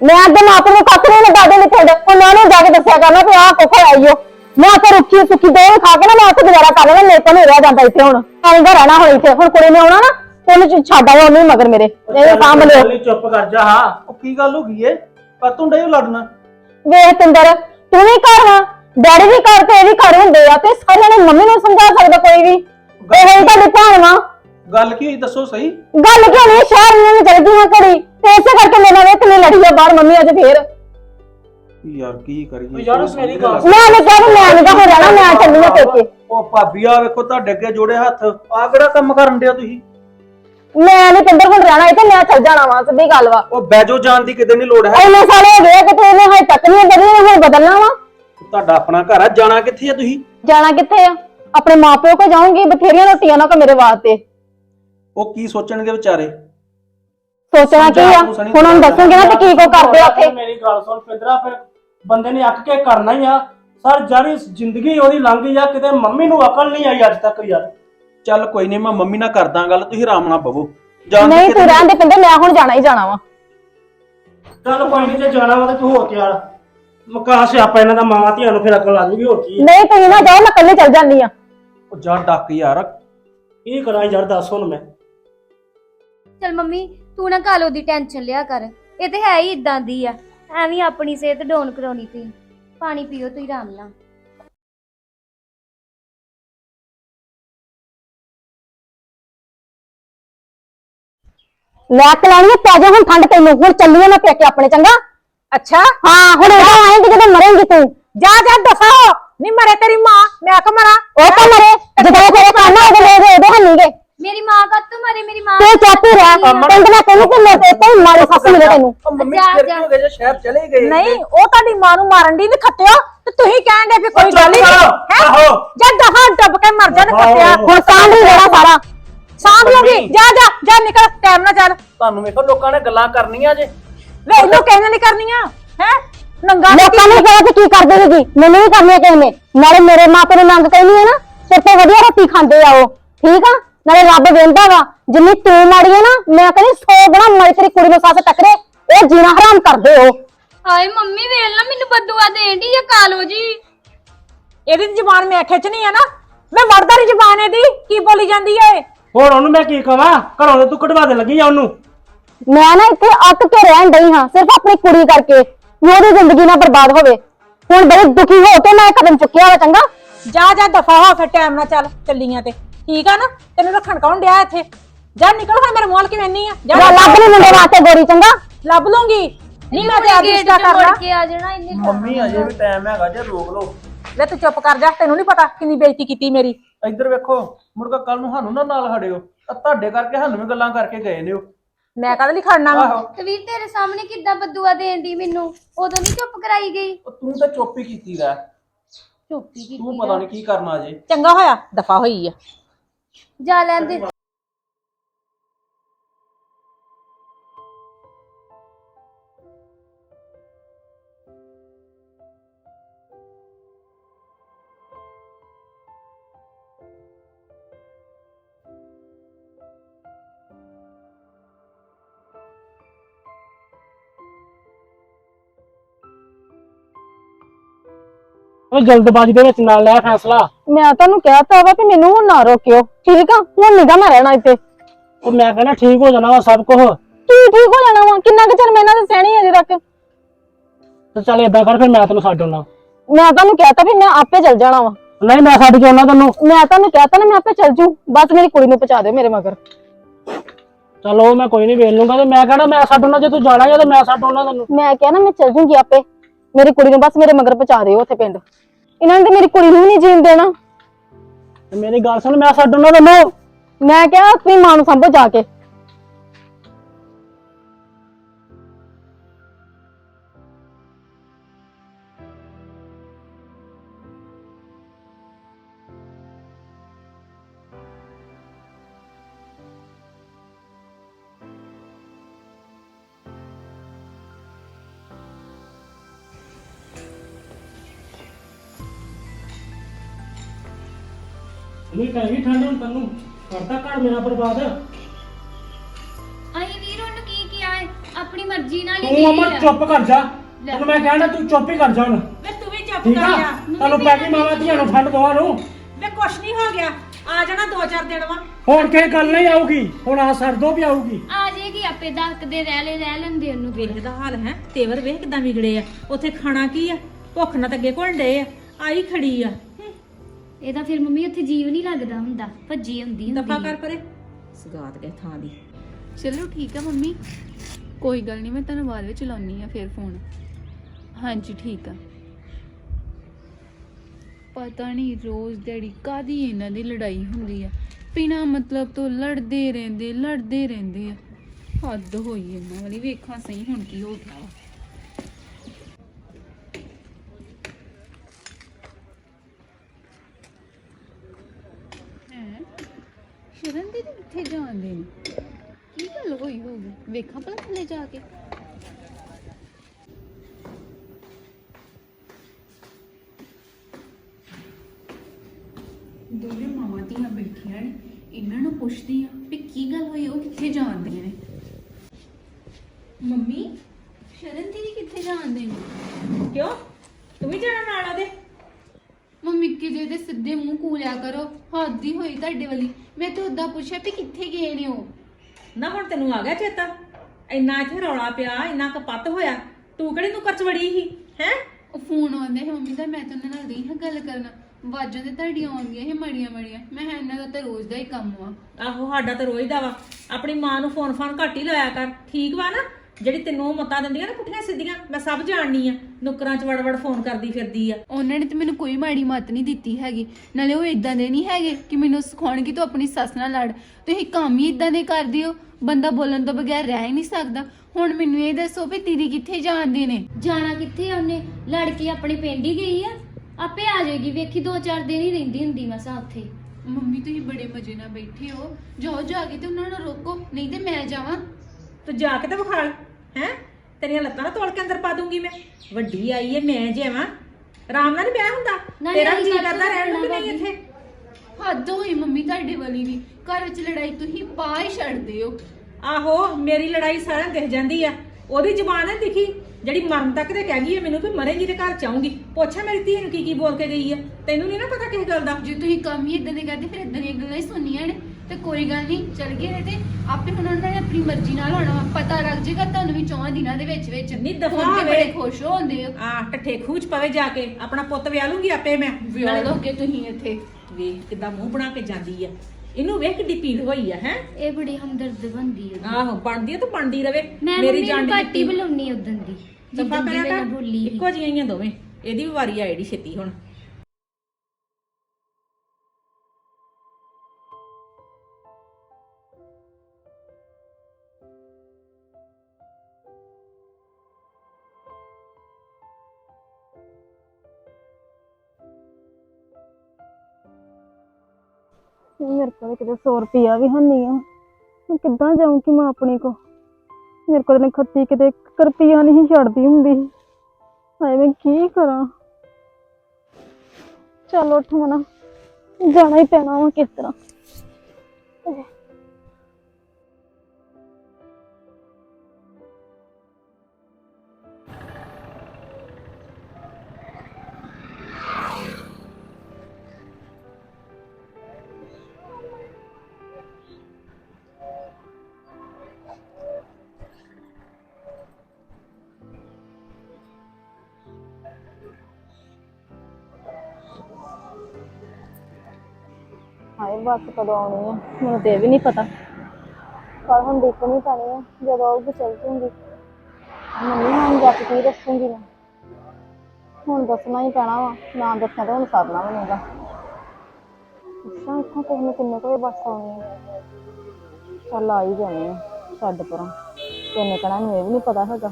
ਮੈਂ ਅੱਗੇ ਮਾਂ ਪਿਓ ਨੂੰ ਕੱਖ ਨਹੀਂ ਲੱਗਾ ਦੇ ਮੈਂ ਉਹਨੂੰ ਜਾ ਕੇ ਦੱਸਿਆ ਕਰਨਾ ਕਿ ਆਹ ਕੋਖੇ ਆਈਓ ਮੈਂ ਉੱਥੇ ਰੁੱਖੀ ਸੁੱਕੀ ਦੋ ਖਾ ਕੇ ਨਾ ਮੈਂ ਉੱਥੇ ਦੁਬਾਰਾ ਕਰ ਲੈਣਾ ਮੇਰੇ ਕੋਲ ਨਹੀਂ ਰਹਿ ਜਾਂਦਾ ਇੱਥੇ ਹੁਣ। ਪਾਣੀ ਦਾ ਰਹਿਣਾ ਹੁਣ ਇੱਥੇ। ਹੁਣ ਕੁੜੀ ਨੇ ਆਉਣਾ ਨਾ ਤੇ ਉਹਨੂੰ ਚ- ਛੱਡ ਆਓ ਉਹਨੂੰ ਮਗਰ ਮੇਰੇ। ਇਹ ਸਾਂਭ ਲਿਓ। ਨੀ, ਚੁੱਪ ਕਰ ਜਾ ਹਾਂ। ਉਹ ਕੀ ਗੱਲ ਹੋ ਗਈ ਏ? ਕਾਤੋਂ ਡੇ ਲੜਨਾ? ਵੇਖ ਤਿੰਦਰ ਤੂੰ ਵੀ ਘਰ ਵਾ ਡੈਡੀ ਵੀ ਘਰ ਤੇ ਇਹ ਵੀ ਘਰ ਹੁੰਦੇ ਆ। ਤੇ ਸਾਰਿਆਂ ਨੇ ਮੰਮੀ ਨੂੰ ਸਮਝਾ ਸਕਦਾ ਕੋਈ ਵੀ। ਇਹ ਹੀ ਤੁਹਾਡੀ ਭੈਣ ਵਾ। ਗੱਲ ਕੀ ਹੋਈ ਦੱਸੋ ਸਹੀ? ਗੱਲ ਕਿਉਂ ਨਹੀਂ ਸ਼ਹਿਰ ਨੂੰ ਚਲ ਗਈ ਹਾਂ ਘੜੀ। ਤੇ ਇਸੇ ਕਰਕੇ ਮੇਰੇ ਨਾਲ ਨਹੀਂ ਲੜੀ ਆ ਬਾਹਰ ਮੰਮੀ ਅੱਜ ਫੇਰ। ਯਾਰ ਕੀ ਕਰੀਏ? ਯਾਰ ਮੇਰੀ ਗੱਲ ਮੈਂ ਨੇ ਕਿਹਾ ਵੀ ਮੈਂ ਨਹੀਂ ਹੋ ਜਾਣਾ ਮੈਂ ਚੱਲੀ ਆ ਪੇਕੇ। ਉਹ ਭਾਬੀ ਆ ਵੇਖੋ ਤੁਹਾਡੇ ਅੱਗੇ ਜੋੜੇ ਹੱਥ। ਆ ਕਿਹੜਾ ਕੰਮ ਕਰਨ ਡਿਆ ਤੁਸੀਂ? ਮੈਂ ਨਹੀਂ ਪਿੰਦਰ ਕੋਲ ਰਹਿਣਾ ਇੱਥੇ ਮੈਂ ਚੱਲ ਜਾਣਾ ਵਾ ਸਿੱਧੀ ਗੱਲ ਵਾ। ਉਹ ਬੈਜੋ ਜਾਣ ਦੀ ਕਿਤੇ ਨਹੀਂ ਲੋੜ ਹੈ। ਇੰਨੇ ਸਾਲ ਹੋ ਗਏ ਕਿ ਤੂੰ ਇਹਨੇ ਹਜੇ ਤੱਕ ਨਹੀਂ ਬਦਲੀ ਨੇ ਹੁਣ ਬਦਲਣਾ ਵਾ। ਤੁਹਾਡਾ ਆਪਣਾ ਘਰ ਆ ਜਾਣਾ ਕਿੱਥੇ ਆ ਤੁਸੀਂ? ਜਾਣਾ ਕਿੱਥੇ ਆ? ਆਪਣੇ ਮਾਪਿਓ ਕੋ ਜਾਊਂਗੀ ਬਥੇਰੀਆਂ ਰੋਟੀਆਂ ਨਾ ਕੋ ਮੇਰੇ ਵਾਸਤੇ। ਉਹ ਕੀ ਸੋਚਣਗੇ ਵਿਚਾਰੇ? ਸੋਚਣਾ ਕੀ ਆ? ਹੁਣ ਉਹਨੂੰ ਦੱਸੂਗੀ ਨਾ ਤੇ ਕੀ ਕੋ ਕਰਦੇ ਆ ਉੱਥੇ। ਮੇਰੀ ਗੱਲ ਸੁਣ ਪਿੰਦਰਾ ਫਿਰ ਬੰਦੇ ਨੇ ਅੱਕ ਕੇ ਕਰਨਾ ਹੀ ਆ। ਸਰ ਜਾਰੀ ਜ਼ਿੰਦਗੀ ਉਹਦੀ ਲੰਘ ਗਈ ਆ ਕਿਤੇ ਮੰਮੀ ਨੂੰ ਅਕਲ ਨਹੀਂ ਆਈ ਅੱਜ ਤੱਕ ਯਾਰ। ਚੱਲ ਕੋਈ ਨਹੀਂ ਮੈਂ ਮੰਮੀ ਨਾਲ ਕਰਦਾ ਗੱਲ ਤੁਸੀਂ ਆਰਾਮ ਨਾਲ ਬਵੋ। ਜਾਣ ਦੀ ਨਹੀਂ ਤੂੰ ਰਹਿਣ ਦੇ ਪਿੰਦਰ ਮੈਂ ਹੁਣ ਜਾਣਾ ਹੀ ਜਾਣਾ ਵਾ। ਚੱਲ ਕੋਈ ਨਹੀਂ ਜੇ ਜਾਣਾ ਵਾ ਤੇ ਤੂੰ ਹੋ ਕੇ ਆ। ਮਕਾ ਸਿਆਪਾ ਇਹਨਾਂ ਦਾ ਮਾਵਾਂ ਧੀਆਂ ਨੂੰ ਫਿਰ ਅਕਲ ਆ ਜੂਗੀ ਹੋਰ ਕੀ ਆ। ਨਹੀਂ ਤੁਸੀਂ ਨਾ ਜਾਓ ਮੈਂ ਇਕੱਲੀ ਚੱਲ ਜਾਂਦੀ ਆ। ਉਹ ਜਾ ਡੱਕ ਯਾਰ। ਕੀ ਕਰਾਂ ਯਾਰ ਦੱਸ ਹੁਣ ਮੈਂ। ਚਲ ਮੰਮੀ ਤੂੰ ਨਾ ਕਾਲੋ ਦੀ ਟੈਨਸ਼ਨ ਲਿਆ ਕਰ। ਇਹ ਤੇ ਹੈ ਹੀ ਇਦਾਂ ਦੀ ਆ। ਐਵੇਂ ਆਪਣੀ ਸਿਹਤ ਡਾਊਨ ਕਰਾਉਣੀ ਤੁਸੀਂ ਪਾਣੀ ਪੀਓ ਤੁਸੀਂ ਆਰਾਮ ਨਾਲ। ਲੈ ਕੇ ਲੈਣੀ ਪੈ ਜਾ ਹੁਣ ਠੰਡ ਤੈਨੂੰ। ਹੁਣ ਚੱਲੀਏ ਮੈਂ ਪੇਕੇ ਆਪਣੇ ਚੰਗਾ? ਅੱਛਾ? ਹਾਂ ਹੁਣ ਇਹ ਆਏਂਗੀ ਜਦੋਂ ਮਰੇਂਗੀ ਤੂੰ। ਜਾ ਜਾ ਦਫਾ ਨਹੀਂ ਮਰੇ ਤੇਰੀ ਮਾਂ। ਮੈਂ ਕਿ ਮਰਾਂ? ਉਹ ਤਾਂ ਮਰੇ। ਜਦੋਂ ਤੇਰੇ ਕੰਨ ਉਹਦੇ ਲੈ ਦੇ ਉਹਦੇ ਹੰਨੀਗੇ ਮੇਰੀ ਮਾਂ ਕਾ ਤੂੰ ਮਾਰੇ ਮੇਰੀ ਮਾਂ ਤੂੰ ਚਾਪੀ ਰਹਿ। ਮੈਂ ਕਹਿੰਦੀ ਕਿ ਮੈਂ ਤੇ ਤੇ ਮਾਰੀ ਸੱਸ ਮਿਲੇ ਤੈਨੂੰ? ਉਹ ਮੰਮੀ ਜਾ, ਫਿਰ ਜਾ। ਕੀ ਹੋ ਗਿਆ ਜੇ? ਸ਼ਹਿਰ ਚਲੇ ਗਏ ਨਹੀਂ ਉਹ ਤੁਹਾਡੀ ਮਾਂ ਨੂੰ ਮਾਰਨ ਦੀ ਨਹੀਂ ਖੱਤਿਓ ਤੇ ਤੁਸੀਂ ਕਹਿਣ ਦੇ ਵੀ ਕੋਈ ਗੱਲ ਨਹੀਂ ਹੈ? ਆਹੋ। ਜਾ ਦਫਾ ਡੱਬ ਕੇ ਮਰ ਜਾ ਖੱਤਿਆ ਹੁਣ ਸਾਂਭ ਹੀ ਲੈਣਾ ਸਾਰਾ। ਸਾਂਭ ਲੂਗੀ ਜਾ ਜਾ ਜਾ ਨਿਕਲ ਟਾਈਮ ਨਾਲ ਚੱਲ। ਤੁਹਾਨੂੰ ਵੇਖੋ ਲੋਕਾਂ ਨੇ ਗੱਲਾਂ ਕਰਨੀਆਂ ਜੇ। ਵੇ ਇਹਨੂੰ ਕਹਿੰਦੇ ਨਹੀਂ ਕਰਨੀਆਂ ਹੈ? ਨੰਗਾ ਲੋਕਾਂ ਨੇ ਕਿਹਾ ਕਿ ਕੀ ਕਰਦੇ ਸੀ ਮੈਨੂੰ ਵੀ ਕਰਨੀ ਕਿਸੇ ਨੇ। ਨਾਲੇ ਮੇਰੇ ਮਾਪੇ ਨੂੰ ਨੰਗ ਕਹਿੰਦੀ ਹੈ ਨਾ। ਸਿਰ ਤੇ ਵਧੀਆ ਰੋਟੀ ਖਾਂਦੇ ਆ ਉਹ। ਠੀਕ ਆ? ਨਾਲੇ ਰੱਬ ਵੇਂਦਾ ਵਾ ਜਿੰਨੀ ਤੂੰ ਮਾੜੀ ਹੈ ਨਾ ਮੈਂ ਕਹਿੰਦੀ 100 ਗੁਣਾ ਮਾੜੀ ਤੇਰੀ ਕੁੜੀ ਨੂੰ ਸੱਸ ਟੱਕਰੇ ਇਹ ਜੀਣਾ ਹਰਾਮ ਕਰਦੇ ਹੋ ਹਾਏ ਮੰਮੀ ਵੇਖ ਲੈ ਮੈਨੂੰ ਬਦੂਆ ਦੇਣ ਦੀ ਆ ਕਾਲੋ ਜੀ। ਇਹਦੀ ਜ਼ਬਾਨ ਮੈਂ ਖਿੱਚਣੀ ਆ ਨਾ। ਮੈਂ ਵੜਦਾ ਨਹੀਂ ਜ਼ਬਾਨ ਇਹਦੀ ਕੀ ਬੋਲੀ ਜਾਂਦੀ ਏ? ਹੋਰ ਉਹਨੂੰ ਮੈਂ ਕੀ ਕਵਾਂ? ਘਰੋਂ ਤੇ ਤੂੰ ਕਢਵਾ ਦੇ ਲੱਗੀ ਆ ਉਹਨੂੰ। ਮੈਂ ਨਾ ਇੱਥੇ ਅੱਕ ਕੇ ਰਹਿਣ ਡਈ ਹਾਂ ਸਿਰਫ ਆਪਣੀ ਕੁੜੀ ਕਰਕੇ ਵੀ ਉਹਦੀ ਜ਼ਿੰਦਗੀ ਨਾ ਬਰਬਾਦ ਹੋਵੇ। ਹੁਣ ਬੜੀ ਦੁਖੀ ਹੋ ਕੇ ਮੈਂ ਇਹ ਕਦਮ ਚੁੱਕਿਆ ਵਾ ਚੰਗਾ। ਜਾ ਜਾ ਦਫਾ ਹੋ ਫਿਰ ਟਾਈਮ ਨਾਲ ਚੱਲ ਚੱਲੀਆਂ ਤੇ। ਠੀਕ ਆ ਨਾ? ਤੈਨੂੰ ਰੱਖਣ ਕੌਣ ਡਿਆ ਇੱਥੇ? ਜਾ ਨਿਕਲ ਹੁਣ ਮੇਰੇ ਮੋਲ ਕਿਵੇਂ ਨਹੀਂ ਆ? ਜਾ ਲੱਭ ਨਹੀਂ ਮੁੰਡੇ ਵਾਸਤੇ ਗੋਰੀ ਚੰਗਾ? ਲੱਭ ਲੂੰਗੀ। ਨਹੀਂ ਮੈਂ ਤੇ ਗੇਟ ਰਿਸ਼ਤਾ ਕਰ ਲਾ। ਕੇ ਆ ਜਾਣਾ ਇੰਨੇ ਮੰਮੀ ਅਜੇ ਵੀ ਟਾਈਮ ਹੈਗਾ ਜੇ ਰੋਕ ਲਓ। ਵੇ ਤੂੰ ਚੁੱਪ ਕਰ ਜਾ ਤੈਨੂੰ ਨਹੀਂ ਪਤਾ ਕਿੰਨੀ ਬੇਇੱਜ਼ਤੀ ਕੀਤੀ ਮੇਰੀ। ਇੱਧਰ ਵੇਖੋ ਕੇ ਕੱਲ ਨੂੰ ਸਾਨੂੰ ਨਾ ਨਾਲ ਖੜਿਓ। ਤਾਂ ਤੁਹਾਡੇ ਕਰਕੇ ਸਾਨੂੰ ਵੀ ਗੱਲਾਂ ਕਰਕੇ ਗਏ ਨੇ ਉਹ। ਮੈਂ ਕਦੇ ਲਈ ਖੜਨਾ ਵਾ? ਤੇ ਵੀਰ ਤੇਰੇ ਸਾਹਮਣੇ ਕਿੱਦਾਂ ਬਦੂਆ ਦੇਣ ਦੀ ਮੈਨੂੰ? ਉਦੋਂ ਨਹੀਂ ਚੁੱਪ ਕਰਾਈ ਗਈ। ਉਹ ਤੂੰ ਤਾਂ ਚੁੱਪ ਹੀ ਕੀਤੀ ਰਹਿ। ਚੁੱਪੀ ਕੀਤੀ ਤੂੰ ਪਤਾ ਨਹੀਂ ਕੀ ਕਰਨਾ ਅਜੇ। ਚੰਗਾ ਹੋਇਆ ਦਫਾ ਹੋਈ ਆ। ਜਾ ਲੈਂਦੇ ਉਹ ਜਲਦਬਾਜ਼ੀ ਦੇ ਵਿੱਚ ਨਾਲ ਲੈ ਫੈਸਲਾ। ਮੈਂ ਤੁਹਾਨੂੰ ਕਹਿਤਾ ਵਾ ਕਿ ਮੈਨੂੰ ਹੁਣ ਨਾ ਰੋਕਿਓ। ਠੀਕ ਆ? ਹੁਣ ਨਿਗਾ ਮੈਂ ਰਹਿਣਾ ਇੱਥੇ। ਉਹ ਮੈਂ ਕਹਿੰਦਾ ਠੀਕ ਹੋ ਜਾਣਾ ਵਾ ਸਭ ਕੁਝ ਕੀ ਠੀਕ ਹੋ ਜਾਣਾ ਵਾ? ਕਿੰਨਾ ਕੁ ਚਿਰ ਮੈਂ ਇਹਨਾਂ ਦੇ ਸਹਿਣੀ ਅਜੇ ਤੱਕ? ਤੇ ਚੱਲ ਏਦਾਂ ਕਰ ਫਿਰ ਮੈਂ ਤੈਨੂੰ ਛੱਡ ਆਉਣਾ ਮੈਂ ਤੁਹਾਨੂੰ ਕਹਿਤਾ ਵੀ ਮੈਂ ਆਪੇ ਚੱਲ ਜਾਣਾ ਵਾ। ਨਹੀਂ ਮੈਂ ਛੱਡ ਕੇ ਆਉਣਾ ਤੈਨੂੰ। ਮੈਂ ਤੁਹਾਨੂੰ ਕਹਿਤਾ ਨਾ ਮੈਂ ਆਪੇ ਚੱਲ ਜੂ। ਬਸ ਮੇਰੀ ਕੁੜੀ ਨੂੰ ਪਹੁੰਚਾ ਦਿਓ ਮੇਰੇ ਮਗਰ। ਚਲ ਉਹ ਮੈਂ ਕੋਈ ਨਹੀਂ ਵੇਖ ਲੂੰਗਾ ਤੇ ਮੈਂ ਕਹਣਾ ਮੈਂ ਛੱਡ ਆਉਣਾ ਜੇ ਤੂੰ ਜਾਣਾ ਜਾਂ ਤੇ ਮੈਂ ਛੱਡ ਆਉਣਾ ਤੈਨੂੰ। ਮੈਂ ਕਿਹਾ ਨਾ ਮੈਂ ਚੱਲ ਜੂੰਗੀ ਆਪੇ। ਮੇਰੀ ਕੁੜੀ ਨੂੰ ਬਸ ਮੇਰੇ ਮਗਰ ਪਹੁੰਚਾ ਦਿਓ ਉੱਥੇ ਪਿੰਡ। ਇਹਨਾਂ ਨੇ ਤੇ ਮੇਰੀ ਕੁੜੀ ਨੂੰ ਵੀ ਨਹੀਂ ਜੀਣ ਦੇਣਾ। ਤੇ ਮੇਰੀ ਗੱਲ ਸੁਣ ਮੈਂ ਛੱਡ ਆਉਣਾ ਤੈਨੂੰ ਮੈਂ ਕਿਹਾ ਆਪਣੀ ਮਾਂ ਨੂੰ ਸੰਭੋ ਜਾ ਕੇ। ਨਹੀਂ ਕਹੀਂ ਠੰਡ ਹੁਣ ਤੈਨੂੰ। ਕਰਦਾ ਘਰ ਮੇਰਾ ਬਰਬਾਦ। ਅਸੀਂ ਵੀਰ ਉਹਨੂੰ ਕੀ ਕਿਹਾ ਹੈ? ਆਪਣੀ ਮਰਜ਼ੀ ਨਾਲ ਹੀ ਤੂੰ ਅਮਰ। ਚੁੱਪ ਕਰ ਜਾ। ਤੈਨੂੰ ਮੈਂ ਕਹਿਣਾ ਤੂੰ ਚੁੱਪ ਹੀ ਕਰ ਜਾ ਹੁਣ। ਵੇ ਤੂੰ ਵੀ ਚੁੱਪ ਠੀਕ ਕਰ ਜਾ। ਤੈਨੂੰ ਪੈ ਗਈ ਮਾਵਾ ਧੀਆਂ ਨੂੰ ਠੰਡ ਦਵਾ ਨੂੰ। ਵੇ ਕੁਛ ਨਹੀਂ ਹੋ ਗਿਆ। ਆ ਜਾਣਾ ਦੋ ਚਾਰ ਦਿਨ ਵਾ। ਹੁਣ ਕਿਸੇ ਗੱਲ ਨਹੀਂ ਆਊਗੀ। ਹੁਣ ਆ ਸਰਦੋ ਵੀ ਆਊਗੀ। ਆ ਜਾਏਗੀ ਆਪੇ ਦਹਕਦੇ ਰਹਿ ਲੈ ਰਹਿ ਲੈਂਦੇ ਉਹਨੂੰ ਵੇਖ ਦਾ ਹਾਲ ਹੈ। ਤੇਵਰ ਵੇਖ ਕਿਦਾਂ ਵਿਗੜੇ ਆ। ਉੱਥੇ ਖਾਣਾ ਕੀ ਆ? ਭੁੱਖ ਨਾਲ ਤਾਂ ਅੱਗੇ ਘੁਲ ਡੇ ਆ। ਆਈ ਖੜੀ ਆ। ਇਹਦਾ ਫਿਰ ਮੰਮੀ ਉੱਥੇ ਜੀਵ ਨਹੀਂ ਲੱਗਦਾ ਹੁੰਦਾ ਭੱਜੀ ਹੁੰਦੀ ਦਫਾ ਹੁੰਦੀ ਕਰ ਪਰੇ। ਸਗਾਤ ਗਏ ਥਾਂ ਦੀ। ਚਲੋ ਠੀਕ ਆ ਮੰਮੀ। ਕੋਈ ਗੱਲ ਨਹੀਂ ਮੈਂ ਤੁਹਾਨੂੰ ਬਾਅਦ ਵਿੱਚ ਲਾਉਣੀ ਆ ਫਿਰ ਫੋਨ। ਹਾਂਜੀ ਠੀਕ ਆ। ਪਤਾ ਨਹੀਂ ਰੋਜ਼ ਦਿਹਾੜੀ ਕਾਦੀ ਇਹਨਾਂ ਦੀ ਲੜਾਈ ਹੁੰਦੀ ਆ। ਬਿਨਾ ਮਤਲਬ ਤੋਂ ਲੜਦੇ ਰਹਿੰਦੇ ਲੜਦੇ ਰਹਿੰਦੇ ਆ। ਹੱਦ ਹੋਈ ਇਹਨਾਂ ਵਾਲੀ ਵੇਖਾਂ ਸਹੀ ਹੁਣ ਕੀ ਹੋ ਗਿਆ ਵਾ ਹੈਂ? ਸ਼ਰਨ ਦੀਦੀ ਕਿੱਥੇ ਜਾਂਦੇ ਨੇ? ਕੀ ਗੱਲ ਹੋਈ ਹੋਊਗੀ? ਵੇਖਾਂ ਭਲਾ ਥੱਲੇ ਜਾ ਕੇ। ਦੋਵੇਂ ਮਾਵਾਂ ਧੀਆਂ ਬੈਠੀਆਂ ਨੇ ਇਹਨਾਂ ਨੂੰ ਪੁੱਛਦੀ ਆ ਵੀ ਕੀ ਗੱਲ ਹੋਈ ਉਹ ਕਿੱਥੇ ਜਾਂਦੇ ਨੇ? ਮੰਮੀ ਸ਼ਰਨ ਦੀਦੀ ਕਿੱਥੇ ਜਾਂਦੇ ਨੇ? ਕਿਉਂ? ਤੂੰ ਵੀ ਜਾਣਾ ਨਾਲ ਉਹਦੇ? ਮੰਮੀ ਕਿ ਜੇ ਦੇ ਸਿੱਧੇ ਮੂੰਹ ਕੂਲਿਆ ਕਰੋ। ਹੱਦ ਹੀ ਹੋਈ ਤੁਹਾਡੇ ਵਾਲੀ। ਮੈਂ ਤੇ ਉਦਾਂ ਪੁੱਛਿਆ ਵੀ ਕਿੱਥੇ ਗਏ ਨੇ ਉਹ? ਨਾ ਹੁਣ ਤੈਨੂੰ ਆ ਗਿਆ ਚੇਤਾ? ਇੰਨਾ ਇੱਥੇ ਰੌਲਾ ਪਿਆ ਇੰਨਾ ਕਪੱਤ ਹੋਇਆ ਤੂੰ ਕਿਹੜੀ ਨੂੰ ਕਰਚ ਵੜੀ ਸੀ ਹੈ? ਉਹ ਫੋਨ ਆਉਂਦੇ ਸੀ ਮੰਮੀ ਦਾ ਮੈਂ ਤਾਂ ਉਹਨਾਂ ਨਾਲ ਰਹੀ ਹਾਂ ਗੱਲ ਕਰਨਾ। ਆਵਾਜ਼ਾਂ ਤੇ ਤੁਹਾਡੀਆਂ ਆਉਂਦੀਆਂ ਸੀ ਮੜੀਆਂ ਮੜੀਆਂ। ਮੈਂ ਕਿਹਾ ਇਹਨਾਂ ਦਾ ਤਾਂ ਰੋਜ਼ ਦਾ ਹੀ ਕੰਮ ਆ। ਆਹੋ ਸਾਡਾ ਤਾਂ ਰੋਜ਼ ਦਾ ਵਾ। ਆਪਣੀ ਮਾਂ ਨੂੰ ਫੋਨ ਫਾਨ ਘੱਟ ਹੀ ਲਾਇਆ ਕਰ। ਠੀਕ ਵਾ ਨਾ? ਜਿਹੜੀ ਤੈਨੂੰ ਮਤਾਂ ਦਿੰਦੀਆਂ ਨਾ ਪੁੱਠੀਆਂ ਸਿੱਧੀਆਂ ਮੈਂ ਸਭ ਜਾਣਨੀ ਆ ਨੁਕਰਾਂ 'ਚ ਵੜ ਵੜ ਫੋਨ ਕਰਦੀ ਫਿਰਦੀ ਆ। ਉਹਨਾਂ ਨੇ ਤੇ ਮੈਨੂੰ ਕੋਈ ਮਾੜੀ ਮੱਤ ਨਹੀਂ ਦਿੱਤੀ ਹੈਗੀ। ਨਾਲੇ ਉਹ ਇਦਾਂ ਦੇ ਨਹੀਂ ਹੈਗੇ ਕਿ ਮੈਨੂੰ ਸਿਖਾਉਣ ਕਿ ਤੂੰ ਆਪਣੀ ਸੱਸ ਨਾਲ ਲੜ। ਤੁਸੀਂ ਕੰਮ ਹੀ ਇਦਾਂ ਦੇ ਕਰਦੇ ਹੋ ਬੰਦਾ ਬੋਲਣ ਤੋਂ ਬਗੈਰ ਰਹਿ ਹੀ ਨਹੀਂ ਸਕਦਾ। ਹੁਣ ਮੈਨੂੰ ਇਹ ਦੱਸੋ ਵੀ ਦੀਦੀ ਕਿੱਥੇ ਜਾਂਦੇ ਨੇ? ਜਾਣਾ ਕਿੱਥੇ ਆ ਉਹਨੇ? ਲੜ ਕੇ ਆਪਣੇ ਪਿੰਡ ਹੀ ਗਈ ਆ। ਆਪੇ ਆ ਜਾਏਗੀ ਵੇਖੀ ਦੋ ਚਾਰ ਦਿਨ ਹੀ ਰਹਿੰਦੀ ਹੁੰਦੀ ਮਸਾ ਉੱਥੇ। ਮੰਮੀ ਤੁਸੀਂ ਬੜੇ ਮਜੇ ਨਾਲ ਬੈਠੇ ਹੋ। ਜਾਓ ਜਾ ਕੇ ਤੇ ਉਹਨਾਂ ਨੂੰ ਰੋਕੋ ਨਹੀਂ ਤੇ ਮੈਂ ਜਾਵਾਂ। ਤੂੰ ਜਾ ਕੇ ਤੇ ਵਿਖਾਲ ਹੈ? ਤੇਰੀਆਂ ਲੱਤਾਂ ਨਾ ਤੋੜ ਕੇ ਅੰਦਰ ਪਾ ਦੂੰਗੀ ਮੈਂ। ਵੱਡੀ ਆਈ ਏ ਮੈਂ ਜੇਵਾਂ ਆਰਾਮ ਨਾਲ ਵਿਆਹ ਹੁੰਦਾ। ਤੇਰਾ ਗੱਲ ਕਰਦਾ ਰਹਿਣ ਨੂੰ ਕਿ ਨਹੀਂ ਇੱਥੇ। ਹੱਦ ਹੋਈ ਮੰਮੀ ਤੁਹਾਡੇ ਵਾਲੀ ਵੀ। ਘਰ ਵਿੱਚ ਲੜਾਈ ਤੁਸੀਂ ਪਾ ਹੀ ਛੱਡਦੇ ਹੋ। ਆਹੋ ਮੇਰੀ ਲੜਾਈ ਸਾਰਿਆਂ ਦਿਖ ਜਾਂਦੀ ਆ। ਉਹਦੀ ਜ਼ੁਬਾਨ ਹੈ ਦਿਖੀ। ਜਿਹੜੀ ਮਰਨ ਤੱਕ ਤੇ ਕਹਿ ਗਈ ਹੈ ਮੈਨੂੰ ਕਿ ਮਰੇਗੀ ਤੇ ਘਰ ਚ ਆਉਂਗੀ ਪੁੱਛਿਆ ਮੇਰੀ ਧੀ ਨੂੰ ਕੀ ਕੀ ਬੋਲ ਕੇ ਗਈ ਆ। ਤੈਨੂੰ ਨਹੀਂ ਨਾ ਪਤਾ ਕਿਸ ਗੱਲ ਦਾ। ਜੇ ਤੁਸੀਂ ਕੰਮ ਹੀ ਇਦਾਂ ਦੇ ਕਰਦੇ ਫਿਰ ਇਦਾਂ ਦੀਆਂ ਗੱਲਾਂ ਹੀ ਸੁਣਨੀਆਂ ਨੇ। ਤੇ ਕੋਈ ਗੱਲ ਨਹੀਂ ਚਲ ਗਏ ਨੇ ਤੇ ਆਪੇ ਹੁਣ ਉਹਨਾਂ ਨੇ ਆਪਣੀ ਮਰਜ਼ੀ ਨਾਲ ਹੋਣਾ ਵਾ। ਪਤਾ ਲੱਗ ਜਾਏਗਾ ਤੁਹਾਨੂੰ ਵੀ ਚੌਹਾਂ ਦਿਨਾਂ ਦੇ ਵਿੱਚ ਵਿੱਚ। ਨਹੀਂ ਦਫ਼ਾ ਹੁਣ ਤੇ ਹੋਵੇ। ਬੜੇ ਖੁਸ਼ ਹੁੰਦੇ ਹੋ? ਆ ਟੱਠੇ ਖੂਚ ਪਵੇ ਜਾ ਕੇ। ਆਪਣਾ ਪੁੱਤ ਵਿਆਹ ਲੂੰਗੀ ਆਪੇ ਮੈਂ। ਵਿਆਹ ਲੋਗੇ ਤੁਸੀਂ ਇੱਥੇ। ਵੇਖ ਕਿਦਾਂ ਮੂੰਹ ਬਣਾ ਕੇ ਜਾਂਦੀ ਆ। ਇਹਨੂੰ ਵੇਖ ਕਿੱਡੀ ਪੀੜ ਹੋਈ ਆ ਹੈ? ਇਹ ਬੜੀ ਹਮਦਰਦ ਬੰਦੀ ਆ। ਆਹੋ ਬਣਦੀ ਆ ਤਾਂ ਬਣਦੀ ਰਵੇ। ਮੈਂ ਮੇਰੀ ਜਾਨ ਦੀ ਘੱਟ ਹੀ ਬੁਲਾਉਣੀ ਉਦੋਂ ਦੀ। ਦਫਾ ਜਿੱਦਾਂ ਦੀ ਕਰਿਆ ਮੇਰੇ ਨਾਲ ਕਰ। ਬੋਲੀ ਸੀ। ਇੱਕੋ ਜਿਹੀਆਂ ਹੀ ਆ ਦੋਵੇਂ। ਇਹਦੀ ਵੀ ਵਾਰੀ ਆ ਜਿਹੜੀ ਛੇਤੀ ਹੁਣ। ਮੇਰੇ ਕੋਲ ਕਿਤੇ 100 ਰੁਪਿਆ ਵੀ ਹੰਨੀ ਆ। ਮੈਂ ਕਿੱਦਾਂ ਜਾਊਂ ਕਿ ਮੈਂ ਆਪਣੀ ਕੋ ਮੇਰੇ ਕੋਲ ਨੇ ਖੱਤੀ ਕਿਤੇ 1 ਰੁਪਿਆ ਨਹੀਂ ਛੱਡਦੀ ਹੁੰਦੀ। ਹਾਏ ਮੈਂ ਕੀ ਕਰਾਂ? ਚੱਲ ਉੱਠ ਮਨਾ। ਜਾਣਾ ਹੀ ਪੈਣਾ ਵਾ ਕਿਸ ਤਰ੍ਹਾਂ। ਹਾਏ, ਬੱਸ ਕਦੋਂ ਆਉਣੀ ਆ? ਮੈਨੂੰ ਤੇ ਇਹ ਵੀ ਨਹੀਂ ਪਤਾ। ਪਰ ਹੁਣ ਦੇਖਣੀ ਪੈਣੀ ਆ, ਜਦੋਂ ਆਊਗੀ ਚੱਲ ਜੂੰਗੀ। ਮੰਮੀ ਹੁਣ ਜਾ ਕੇ ਕੀ ਦੱਸੂਗੀ ਮੈਂ। ਹੁਣ ਦੱਸਣਾ ਹੀ ਪੈਣਾ ਵਾ, ਨਾ ਦੱਸਿਆ ਤਾਂ ਹੁਣ ਸਾਧਨਾ ਬਣੇਗਾ। ਪੁੱਛਾਂ ਇੱਥੋਂ ਕਿਸੇ ਨੂੰ ਕਿੰਨੇ ਕੋਈ ਬੱਸ ਆਉਣੀ ਆ। ਚੱਲ ਆ ਹੀ ਜਾਣੀ ਆ, ਛੱਡ ਪਰਾਂ। ਕਿੰਨੇ ਕਣਾ ਨੂੰ ਇਹ ਵੀ ਨਹੀਂ ਪਤਾ ਹੈਗਾ।